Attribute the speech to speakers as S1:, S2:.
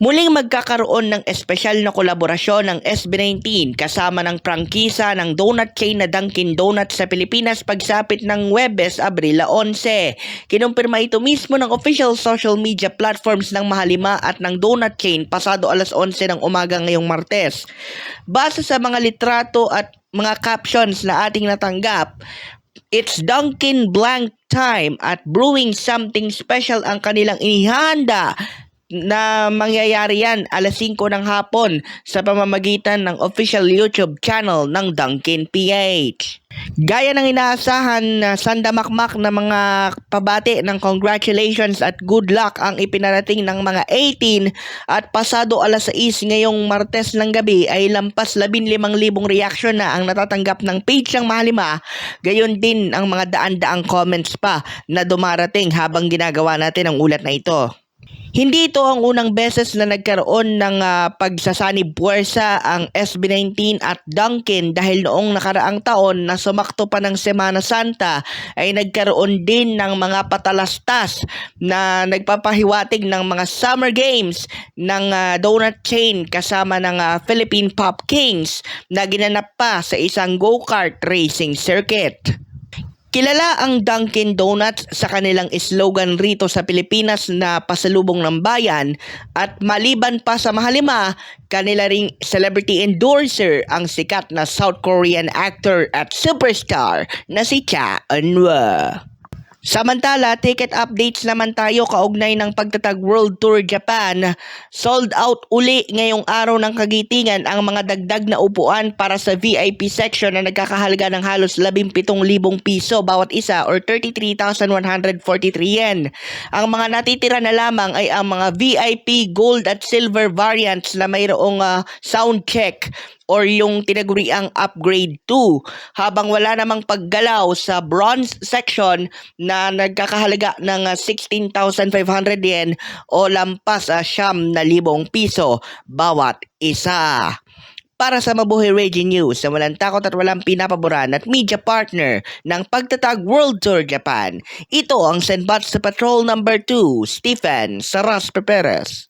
S1: Muling magkakaroon ng espesyal na kolaborasyon ng SB19 kasama ng prangkisa ng donut chain na Dunkin Donuts sa Pilipinas pagsapit ng Webes, Abril 11. Kinumpirma ito mismo ng official social media platforms ng Mahalima at ng donut chain pasado alas 11 ng umaga ngayong Martes. Base sa mga litrato at mga captions na ating natanggap, It's Dunkin Blank time at brewing something special ang kanilang inihanda na mangyayari yan alas 5 ng hapon sa pamamagitan ng official YouTube channel ng Dunkin PH. Gaya ng inaasahan na sandamakmak na mga pabati ng congratulations at good luck ang ipinarating ng mga 18 at pasado alas 6 ngayong Martes ng gabi ay lampas 15,000 reaction na ang natatanggap ng page ng Mahalima gayon din ang mga daan-daang comments pa na dumarating habang ginagawa natin ang ulat na ito. Hindi ito ang unang beses na nagkaroon ng ah, pagsasanib puwersa ang SB19 at Dunkin dahil noong nakaraang taon na sumakto pa ng Semana Santa ay nagkaroon din ng mga patalastas na nagpapahiwatig ng mga summer games ng ah, donut chain kasama ng ah, Philippine Pop Kings na ginanap pa sa isang go-kart racing circuit. Kilala ang Dunkin Donuts sa kanilang slogan rito sa Pilipinas na pasalubong ng bayan at maliban pa sa mahalima, kanila ring celebrity endorser ang sikat na South Korean actor at superstar na si Cha Eun-woo. Samantala, ticket updates naman tayo kaugnay ng pagtatag World Tour Japan. Sold out uli ngayong araw ng kagitingan ang mga dagdag na upuan para sa VIP section na nagkakahalaga ng halos 17,000 piso bawat isa or 33,143 yen. Ang mga natitira na lamang ay ang mga VIP Gold at Silver variants na mayroong ah, sound check or yung tinaguriang upgrade 2 habang wala namang paggalaw sa bronze section na nagkakahalaga ng ah, 16,500 yen o lampas sa siyam na libong piso bawat isa. Para sa Mabuhay Radio News na walang takot at walang pinapaboran at media partner ng Pagtatag World Tour Japan, ito ang St. Bats sa Patrol Number 2, Stephen Saras Perez.